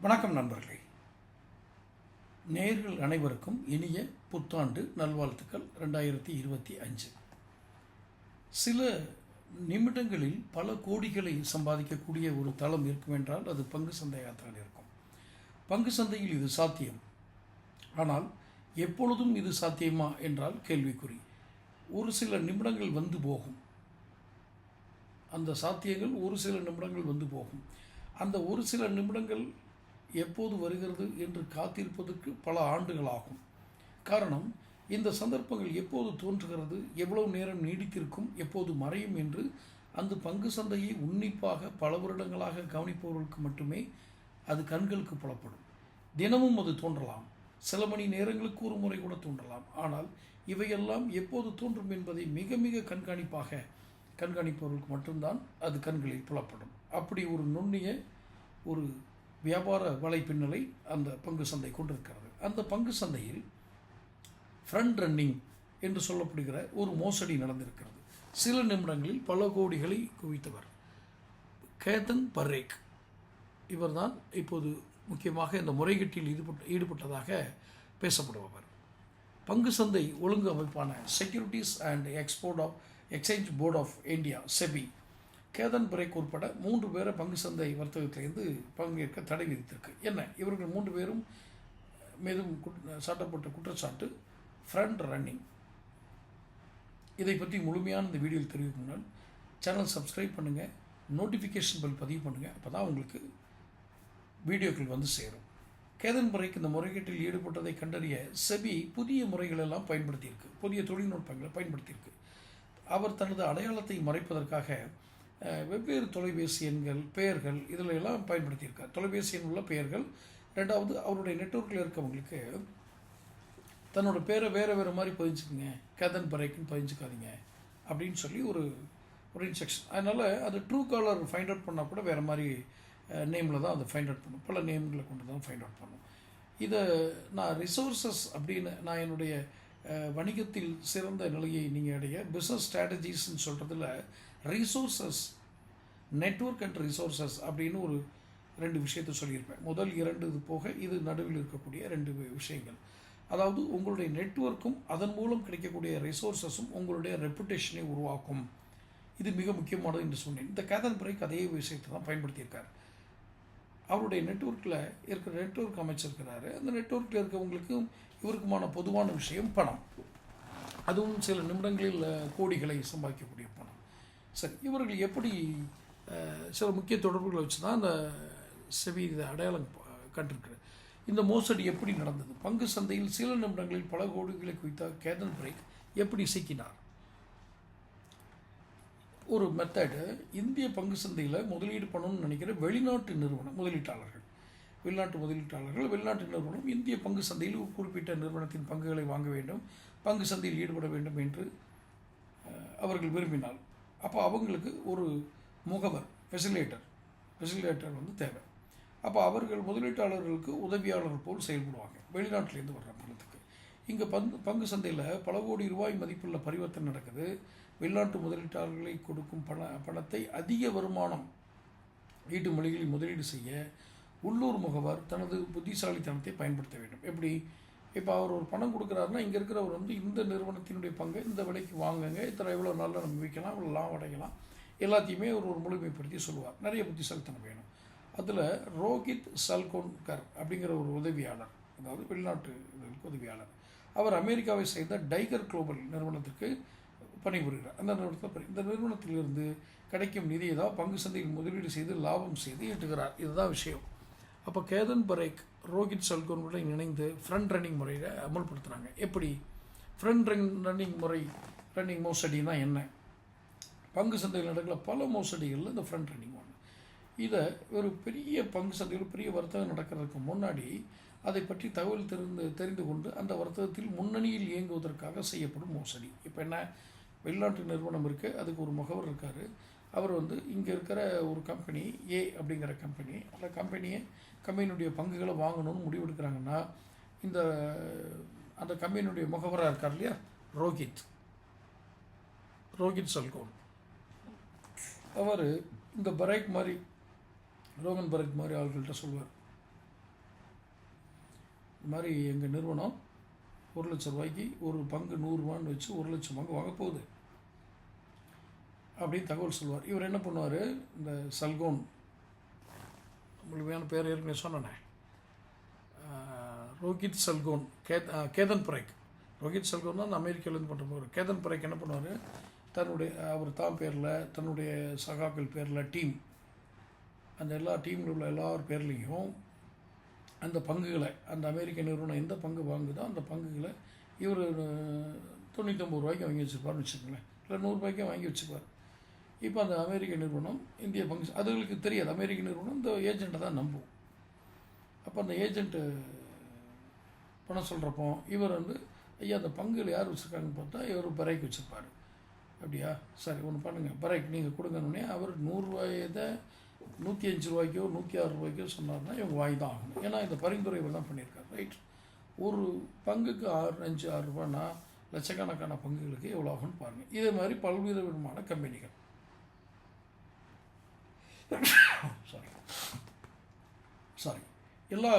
வணக்கம் நண்பர்களே. நேர்கள் அனைவருக்கும் இனிய புத்தாண்டு நல்வாழ்த்துக்கள் ரெண்டாயிரத்தி இருபத்தி அஞ்சு. சில நிமிடங்களில் பல கோடிகளை சம்பாதிக்கக்கூடிய ஒரு தளம் இருக்கும் என்றால் அது பங்கு சந்தையாகத்தான் இருக்கும். பங்கு சந்தையில் இது சாத்தியம். ஆனால் எப்பொழுதும் இது சாத்தியமா என்றால் கேள்விக்குறி. ஒரு சில நிமிடங்கள் வந்து போகும். அந்த சாத்தியங்கள் ஒரு சில நிமிடங்கள் வந்து போகும். அந்த ஒரு சில நிமிடங்கள் எப்போது வருகிறது என்று காத்திருப்பதற்கு பல ஆண்டுகளாகும். காரணம் இந்த சந்தர்ப்பங்கள் எப்போது தோன்றுகிறது எவ்வளவு நேரம் நீடித்திருக்கும் எப்போது மறையும் என்று அந்த பங்கு சந்தையை உன்னிப்பாக பல வருடங்களாக கவனிப்பவர்களுக்கு மட்டுமே அது கண்களுக்கு புலப்படும். தினமும் அது தோன்றலாம். சில மணி நேரங்களுக்கு ஒரு முறை கூட தோன்றலாம். ஆனால் இவையெல்லாம் எப்போது தோன்றும் என்பதை மிக மிக கண்காணிப்பாக கண்காணிப்பவர்களுக்கு மட்டும்தான் அது கண்களில் புலப்படும். அப்படி ஒரு நுண்ணிய ஒரு வியாபார வலைப்பின்னலை அந்த பங்கு சந்தை கொண்டிருக்கிறது. அந்த பங்கு சந்தையில் ஃப்ரண்ட் ரன்னிங் என்று சொல்லப்படுகிற ஒரு மோசடி நடந்திருக்கிறது. சில நிமிடங்களில் பல கோடிகளை குவித்தவர். கேதன் பர்ரேக். இவர்தான் இப்போது முக்கியமாக இந்த முறைகேட்டில் ஈடுபட்டு ஈடுபட்டதாக பேசப்படுபவர். பங்கு சந்தை ஒழுங்கு அமைப்பான securities and export of exchange board of India SEBI Ketan Parekh உட்பட மூன்று பேரை பங்கு சந்தை வர்த்தகத்திலிருந்து பங்கேற்க தடை விதித்திருக்கு. என்ன? இவர்கள் மூன்று பேரும் மீதும் குட்- சாட்டப்பட்ட குற்றச்சாட்டு ஃப்ரண்ட் ரன்னிங் இதை பற்றி முழுமையான இந்த வீடியோவில் தெரிவிக்கும் முன்னால் சேனல் சப்ஸ்கிரைப் பண்ணுங்கள் நோட்டிஃபிகேஷன் பில் பதிவு பண்ணுங்கள் அப்போ தான் உங்களுக்கு வீடியோக்கள் வந்து சேரும். கேதன் முறைக்கு இந்த முறைகேட்டில் ஈடுபட்டதை கண்டறிய செபி புதிய முறைகளெல்லாம் பயன்படுத்தியிருக்கு. புதிய தொழில்நுட்பங்களை பயன்படுத்தியிருக்கு. அவர் தனது அடையாளத்தை மறைப்பதற்காக வெவ்வேறு தொலைபேசி எண்கள் பெயர்கள் இதில் எல்லாம் பயன்படுத்தியிருக்கார். தொலைபேசி எண் உள்ள பெயர்கள் ரெண்டாவது அவருடைய நெட்வொர்க்கில் இருக்கவங்களுக்கு தன்னோட பேரை வேறு வேறு மாதிரி பதிஞ்சுக்குங்க. கேதன் பரேக்குன்னு பதிஞ்சுக்காதீங்க. அப்படின்னு சொல்லி ஒரு ஒரு இன்ஸ்ட்ரக்ஷன் அதனால் அது ட்ரூ காலர் ஃபைண்ட் அவுட் பண்ணால் கூட வேறு மாதிரி நேமில் தான் அதை ஃபைண்ட் அவுட் பண்ணும். பல நேம்களை கொண்டு தான் ஃபைண்ட் அவுட் பண்ணும். இதை நான் ரிசோர்சஸ் அப்படின்னு நான் என்னுடைய வணிகத்தில் சிறந்த நிலையை நீங்கள் அடைய பிஸ்னஸ் ஸ்ட்ராட்டஜிஸ்ன்னு சொல்கிறதுல ரிசோர்ஸஸ் நெட்வொர்க் அண்ட் ரிசோர்சஸ் அப்படின்னு ஒரு ரெண்டு விஷயத்தை சொல்லியிருப்பேன். முதல் இரண்டு இது போக இது நடுவில் இருக்கக்கூடிய ரெண்டு விஷயங்கள். அதாவது உங்களுடைய நெட்வொர்க்கும் அதன் மூலம் கிடைக்கக்கூடிய ரிசோர்ஸஸும் உங்களுடைய ரெப்புடேஷனை உருவாக்கும். இது மிக முக்கியமானது என்று சொன்னேன். இந்த கேதன் பிறகு அதே விஷயத்தை தான் பயன்படுத்தியிருக்கார். அவருடைய நெட்வொர்க்கில் இருக்கிற நெட்வொர்க் அமைச்சிருக்கிறாரு அந்த நெட்வொர்க்கில் இருக்கவங்களுக்கும் இவருக்குமான பொதுவான விஷயம் பணம். அதுவும் சில நிமிடங்களில் கோடிகளை சம்பாதிக்கக்கூடிய பணம். சரி இவர்கள் எப்படி சில முக்கிய தொடர்புகளை வச்சு தான் அந்த செவி இதை அடையாளம் கண்டிருக்கிறது. இந்த மோசடி எப்படி நடந்தது? பங்கு சந்தையில் சில நிமிடங்களில் பல கோடிகளை குவித்த கேதன் பிரேக் எப்படி சிக்கினார் ஒரு மெத்தடு இந்திய பங்கு சந்தையில் முதலீடு பண்ணணும்னு நினைக்கிற வெளிநாட்டு நிறுவனம் முதலீட்டாளர்கள். வெளிநாட்டு முதலீட்டாளர்கள் வெளிநாட்டு நிறுவனம் இந்திய பங்கு சந்தையில் குறிப்பிட்ட நிறுவனத்தின் பங்குகளை வாங்க வேண்டும் பங்கு சந்தையில் ஈடுபட வேண்டும் என்று அவர்கள் விரும்பினார் அப்போ அவங்களுக்கு ஒரு முகவர் ஃபெசிலேட்டர் ஃபெசிலேட்டர் வந்து தேவை. அப்போ அவர்கள் முதலீட்டாளர்களுக்கு உதவியாளர் போல் செயல்படுவாங்க. வெளிநாட்டிலேருந்து வர்ற பணத்துக்கு இங்கே பங்கு பங்கு சந்தையில் பல கோடி ரூபாய் மதிப்புள்ள பரிவர்த்தனை நடக்குது. வெளிநாட்டு முதலீட்டாளர்களை கொடுக்கும் பண பணத்தை அதிக வருமானம் வீட்டு மொழிகளில் முதலீடு செய்ய உள்ளூர் முகவர் தனது புத்திசாலித்தனத்தை பயன்படுத்த வேண்டும். எப்படி? இப்போ அவர் ஒரு பணம் கொடுக்குறாருன்னா இங்கே இருக்கிறவர் வந்து இந்த நிறுவனத்தினுடைய பங்கை இந்த விலைக்கு வாங்குங்க. இத்தனை எவ்வளோ நாளில் நம்ம விற்கலாம் இவ்வளோ லாபம் அடையலாம். எல்லாத்தையுமே ஒரு ஒரு முழுமைப்படுத்தி சொல்லுவார். நிறைய புத்திசாலித்தனம் வேணும். அதில் ரோஹித் சல்கோன்கர் அப்படிங்கிற ஒரு உதவியாளர் அதாவது வெளிநாட்டு உதவியாளர் அவர் அமெரிக்காவை சேர்ந்த டைகர் குளோபல் நிறுவனத்திற்கு பணிபுரிகிறார். அந்த நிறுவனத்தில் இந்த நிறுவனத்திலிருந்து கிடைக்கும் நிதியை தான் பங்கு சந்தையில் முதலீடு செய்து லாபம் செய்து ஈட்டுகிறார். இதுதான் விஷயம். அப்போ கேதன் பரேக் ரோஹித் சல்கோனுடன் இணைந்து ஃப்ரண்ட் ரன்னிங் முறையில் அமல்படுத்துகிறாங்க எப்படி? ஃப்ரண்ட் ரன் ரன்னிங் முறை ரன்னிங் மோசடினா என்ன? பங்கு சந்தையில் நடக்கிற பல மோசடிகளில் இந்த ஃப்ரண்ட் ரன்னிங் ஒன்று இதை ஒரு பெரிய பங்கு சந்தையில் பெரிய வர்த்தகம் நடக்கிறதுக்கு முன்னாடி அதை பற்றி தகவல் தெரிந்து தெரிந்து கொண்டு அந்த வர்த்தகத்தில் முன்னணியில் இயங்குவதற்காக செய்யப்படும் மோசடி. இப்போ என்ன? வெளிநாட்டு நிறுவனம் இருக்குது அதுக்கு ஒரு முகவர் இருக்கார். அவர் வந்து இங்கே இருக்கிற ஒரு கம்பெனி ஏ அப்படிங்கிற கம்பெனி அந்த கம்பெனியை கம்பெனியுடைய பங்குகளை வாங்கணும்னு முடிவெடுக்கிறாங்கன்னா இந்த அந்த கம்பெனியுடைய முகவராக இருக்கார் இல்லையா? ரோஹித். ரோஹித் சல்கோன். அவர் இந்த பரேக் மாதிரி ரோகன் பரேக் மாதிரி ஆள்கள்கிட்ட சொல்வார். இந்த மாதிரி எங்கள் நிறுவனம் ஒரு லட்சம் ரூபாய்க்கு ஒரு பங்கு நூறுரூவான்னு வச்சு ஒரு லட்சம் பங்கு வாங்க போகுது. அப்படின்னு தகவல் சொல்லுவார். இவர் என்ன பண்ணுவார்? இந்த சல்கோன் முழுமையான பேர் ஏற்கனவே சொன்னேன். ரோஹித் சல்கோன் கேத் கேதன் பரைக். ரோஹித் சல்கோன் தான் அமெரிக்காவிலேருந்து பண்ணுற போகிறார் கேதன் பரைக் என்ன பண்ணுவார்? தன்னுடைய அவர் தான் பேரில் தன்னுடைய சகாக்கள் பேரில் டீம். அந்த எல்லா டீமில் உள்ள எல்லார் பேர்லேயும் அந்த பங்குகளை அந்த அமெரிக்க நிறுவனம் எந்த பங்கு வாங்குதோ அந்த பங்குகளை இவர் தொண்ணூற்றம்பது ரூபாய்க்கு வாங்கி வச்சுருப்பார்னு வச்சுக்கோங்களேன். இல்லை நூறுரூபாய்க்கே வாங்கி வச்சுப்பார் இப்போ அந்த அமெரிக்க நிறுவனம் இந்திய பங்கு அதுகளுக்கு தெரியாது. அமெரிக்க நிறுவனம் இந்த ஏஜெண்ட்டை தான் நம்பும். அப்போ அந்த ஏஜெண்ட்டு பணம் சொல்கிறப்போ இவர் வந்து ஐயா அந்த பங்குல யார் வச்சுருக்காங்கன்னு பார்த்தா இவர் பறைக்கு வச்சுருப்பார். அப்படியா? சரி ஒன்று பண்ணுங்கள் பறைக்கு நீங்கள் கொடுங்கன்னே அவர் நூறுரூவாயை நூற்றி அஞ்சு ரூபாய்க்கோ நூற்றி ஆறு ரூபாய்க்கோ சொன்னார்னா இவங்க வாங்கி தான் ஆகணும். ஏன்னா இந்த பரிந்துரை இவர் தான் பண்ணியிருக்காரு ரைட் ஒரு பங்குக்கு ஆறு அஞ்சு ஆறு ரூபான்னா லட்சக்கணக்கான பங்குகளுக்கு எவ்வளோ ஆகும்னு பாருங்கள் இதே மாதிரி பல்வேறு விதமான கம்பெனிகள். சாரி சாரி எல்லா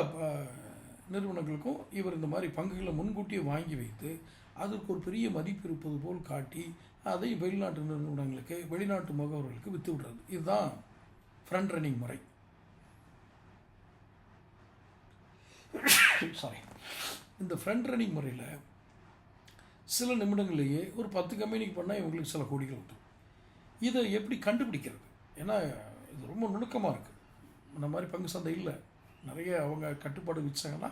நிறுவனங்களுக்கும் இவர் இந்த மாதிரி பங்குகளை முன்கூட்டியே வாங்கி வைத்து அதற்கு ஒரு பெரிய மதிப்பு இருப்பது போல் காட்டி அதை வெளிநாட்டு நிறுவனங்களுக்கு வெளிநாட்டு முகவர்களுக்கு விற்று விடுறது. இதுதான் ஃப்ரண்ட் ரன்னிங் முறை. சாரி இந்த ஃப்ரண்ட் ரன்னிங் முறையில் சில நிமிடங்களிலேயே ஒரு பத்து கம்பெனிக்கு பண்ணால் இவங்களுக்கு சில கோடிகள் வந்துடும். இதை எப்படி கண்டுபிடிக்கிறது? ஏன்னா இது ரொம்ப நுணுக்கமாக இருக்குது இந்த மாதிரி பங்கு சந்தை இல்லை. நிறைய அவங்க கட்டுப்பாடு வச்சாங்கன்னா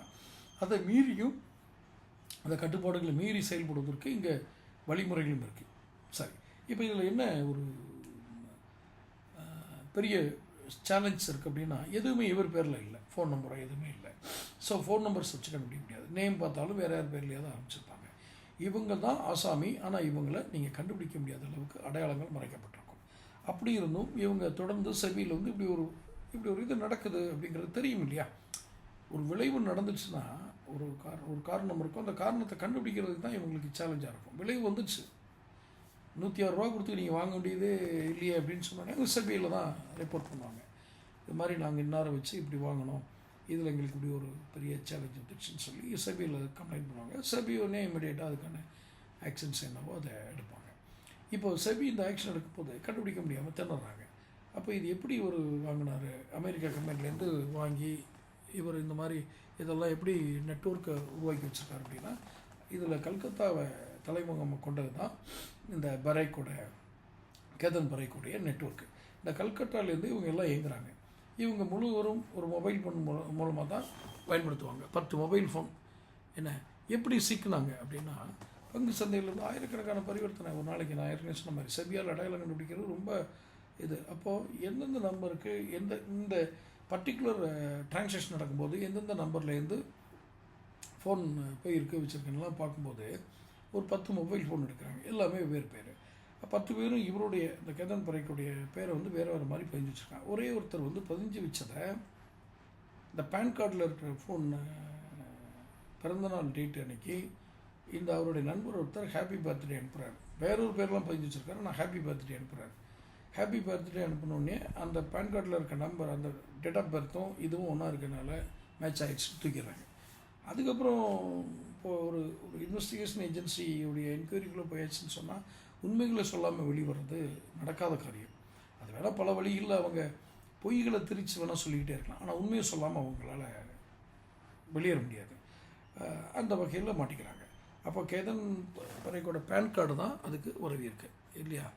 அதை மீறியும் அந்த கட்டுப்பாடுகளை மீறி செயல்படுவதற்கு இங்கே வழிமுறைகளும் இருக்குது சரி. இப்போ இதில் என்ன ஒரு பெரிய சேலஞ்ச் இருக்குது அப்படின்னா எதுவுமே இவர் பேரில் இல்லை. ஃபோன் நம்பரோ எதுவுமே இல்லை. ஸோ ஃபோன் நம்பர்ஸ் வச்சு கண்டுபிடிக்க முடியாது. நேம் பார்த்தாலும் வேறு யார் பேர்லேயே தான் ஆரம்பிச்சிருப்பாங்க. இவங்க தான் ஆசாமி. ஆனால் இவங்களை நீங்கள் கண்டுபிடிக்க முடியாத அளவுக்கு அடையாளங்கள் மறைக்கப்பட்டு அப்படி இருந்தும் இவங்க தொடர்ந்து செவியில் வந்து இப்படி ஒரு இப்படி ஒரு இது நடக்குது அப்படிங்கிறது தெரியும் இல்லையா? ஒரு விளைவு நடந்துச்சுன்னா ஒரு காரணம் ஒரு காரணம் இருக்கும். அந்த காரணத்தை கண்டுபிடிக்கிறதுக்கு தான் இவங்களுக்கு சேலஞ்சாக இருக்கும். விளைவு வந்துடுச்சு நூற்றி ஆறு ரூபா கொடுத்து நீங்கள் வாங்க வேண்டியது இல்லையே அப்படின்னு சொன்னாங்க அவங்க சபையில் தான் ரிப்போர்ட் பண்ணுவாங்க. இது மாதிரி நாங்கள் இன்னாரை வச்சு இப்படி வாங்கினோம் இதில் எங்களுக்கு இப்படி ஒரு பெரிய சேலஞ்ச் வந்துடுச்சுன்னு சொல்லி சபையில் கம்ப்ளைண்ட் பண்ணுவாங்க. சபையோடனே உடனே அதுக்கான ஆக்ஷன்ஸ் என்னவோ அதை எடுப்பாங்க. இப்போ செபி இந்த ஆக்ஷன் எடுக்கும்போது கண்டுபிடிக்க முடியாமல் திணறாங்க. அப்போ இது எப்படி ஒரு வாங்கினார்? அமெரிக்கா கம்பெனிலேருந்து வாங்கி இவர் இந்த மாதிரி இதெல்லாம் எப்படி நெட்வொர்க்கை உருவாக்கி வச்சுருக்காரு அப்படின்னா இதில் கல்கத்தாவை தலைமுகம் கொண்டது தான் இந்த பரைக்கோட கேதன் பரைக்குடைய நெட்ஒர்க்கு இந்த கல்கட்டாலேருந்து இவங்க எல்லாம் இயங்குறாங்க. இவங்க முழுவதும் ஒரு மொபைல் ஃபோன் மூலம் மூலமாக தான் பயன்படுத்துவாங்க. பத்து மொபைல் ஃபோன் என்ன? எப்படி சிக்கினாங்க அப்படின்னா பங்கு சந்தையிலேருந்து ஆயிரக்கணக்கான பரிவர்த்தனை ஒரு நாளைக்கு நான் ஏற்கனவே சொன்ன மாதிரி செபியால் அடையாளம் கண்டுபிடிக்கிறது ரொம்ப இது. அப்போது எந்தெந்த நம்பருக்கு எந்த இந்த பர்டிகுலர் டிரான்சாக்ஷன் நடக்கும்போது எந்தெந்த நம்பர்லேருந்து ஃபோன் போயிருக்கு வச்சுருக்கேன்லாம் பார்க்கும்போது ஒரு பத்து மொபைல் ஃபோன் எடுக்கிறாங்க. எல்லாமே வேறு பேர். பத்து பேரும் இவருடைய இந்த கேதன் பறைக்குடைய பேரை வந்து வேறு வேறு மாதிரி பதிஞ்சு வச்சுருக்காங்க. ஒரே ஒருத்தர் வந்து பதிஞ்சு வச்சதை இந்த பேன் கார்டில் இருக்கிற ஃபோன் பிறந்தநாள் டேட் அன்னைக்கு இந்த அவருடைய நண்பர் ஒருத்தர் ஹாப்பி பர்த்டே அனுப்புகிறார் வேறொரு பேர்லாம் பதிஞ்சு வச்சுருக்காரு நான் ஹாப்பி பர்த்டே அனுப்புகிறார் ஹாப்பி பர்த்டே அனுப்பினோடனே அந்த பேன் கார்டில் இருக்க நம்பர் அந்த டேட் ஆஃப் பர்த்தும் இதுவும் ஒன்றா இருக்கனால மேட்ச் ஆகிடுச்சு தூக்கிடுறாங்க. அதுக்கப்புறம் இப்போது ஒரு ஒரு இன்வெஸ்டிகேஷன் ஏஜென்சியுடைய என்கொயரிக்குள்ளே போயாச்சுன்னு சொன்னால் உண்மைகளை சொல்லாமல் வெளிவரது நடக்காத காரியம். அது வேணால் பல வழிகளில் அவங்க பொய்களை திரிச்சு வேணால் சொல்லிக்கிட்டே இருக்கலாம். ஆனால் உண்மையை சொல்லாமல் அவங்களால வெளியேற முடியாது. அந்த வகையில் மாட்டிக்கிறாங்க. அப்போ கேதன் பறைக்கோட பேன் கார்டு தான் அதுக்கு உதவி இருக்கு இல்லையா?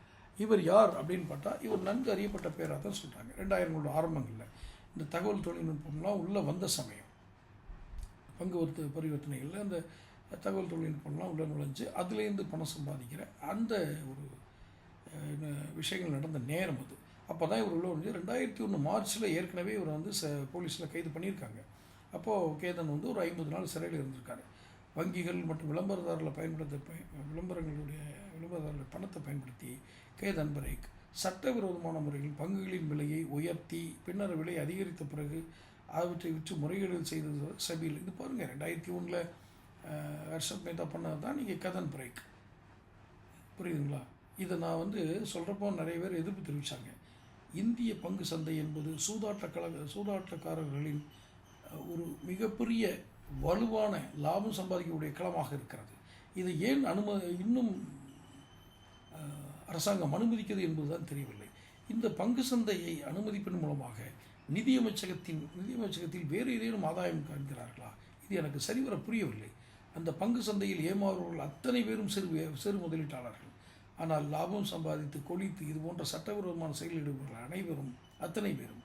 இவர் யார் அப்படின்னு பார்த்தா இவர் நன்கு அறியப்பட்ட பேராக தான் சொல்கிறாங்க ரெண்டாயிரங்களோட ஆரம்பங்களில் இந்த தகவல் தொழில்நுட்பம்லாம் உள்ளே வந்த சமயம். பங்கு வர்த்த பரிவர்த்தனைகளில் அந்த தகவல் தொழில்நுட்பம்லாம் உள்ள நுழைஞ்சு அதுலேருந்து பணம் சம்பாதிக்கிற அந்த ஒரு விஷயங்கள் நடந்த நேரம் அது. அப்போ தான் இவர் உள்ள வந்து ரெண்டாயிரத்தி ஒன்று மார்ச்சில் ஏற்கனவே இவர் வந்து ச போலீஸில் கைது பண்ணியிருக்காங்க. அப்போது கேதன் வந்து ஒரு ஐம்பது நாள் சிறையில் இருந்திருக்காரு. வங்கிகள் மற்றும் விளம்பரதாரர்களை பயன்படுத்த விளம்பரங்களுடைய விளம்பரதாரர்கள் பணத்தை பயன்படுத்தி கேதன் பரேக் சட்டவிரோதமான முறையில் பங்குகளின் விலையை உயர்த்தி பின்னர் விலை அதிகரித்த பிறகு அவற்றை விற்று முறைகேடுகள் செய்தது சபையில். இது பாருங்கள் ரெண்டாயிரத்தி ஒன்றில் ஹர்ஷப் மேத்தா பண்ணது தான் நீங்கள் கதன் பிரேக் புரியுதுங்களா? இதை நான் வந்து சொல்கிறப்போ நிறைய பேர் எதிர்ப்பு தெரிவித்தாங்க இந்திய பங்கு சந்தை என்பது சூதாட்ட கழக சூதாட்டக்காரர்களின் ஒரு மிகப்பெரிய வலுவான லாபம் சம்பாதிக்கக்கூடிய களமாக இருக்கிறது. இதை ஏன் அனும இன்னும் அரசாங்கம் அனுமதிக்கிறது என்பதுதான் தெரியவில்லை. இந்த பங்கு சந்தையை அனுமதிப்பின் மூலமாக நிதியமைச்சகத்தின் நிதியமைச்சகத்தில் வேறு ஏதேனும் ஆதாயம் காண்கிறார்களா? இது எனக்கு சரிவர புரியவில்லை. அந்த பங்கு சந்தையில் ஏமாறுவர்கள் அத்தனை பேரும் சிறு சிறு முதலீட்டாளர்கள். ஆனால் லாபம் சம்பாதித்து கொளித்து இது போன்ற சட்டவிரோதமான செயலில் அனைவரும் அத்தனை பேரும்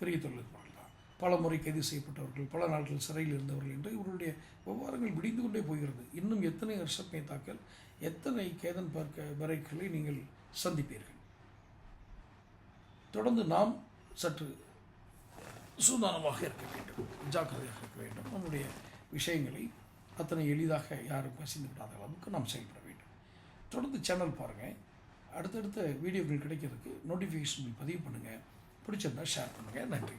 பெரிய தொழில் பல முறை கைது செய்யப்பட்டவர்கள் பல நாட்கள் சிறையில் இருந்தவர்கள் என்று இவர்களுடைய விவகாரங்கள் விடிந்து கொண்டே போகிறது. இன்னும் எத்தனை ஹர்ஷத் மேத்தாக்கள் எத்தனை கேதன் பார்க்க வரைகளை நீங்கள் சந்திப்பீர்கள்? தொடர்ந்து நாம் சற்று சூதானமாக இருக்க வேண்டும் ஜாக்கிரதையாக இருக்க வேண்டும். நம்முடைய விஷயங்களை அத்தனை எளிதாக யாரும் கசிந்து விடாத அளவுக்கு நாம் செயல்பட வேண்டும். தொடர்ந்து சேனல் பாருங்கள் அடுத்தடுத்த வீடியோக்கள் கிடைக்கிறதுக்கு நோட்டிஃபிகேஷன் பதிவு பண்ணுங்கள் பிடிச்சிருந்தால் ஷேர் பண்ணுங்கள் நன்றி.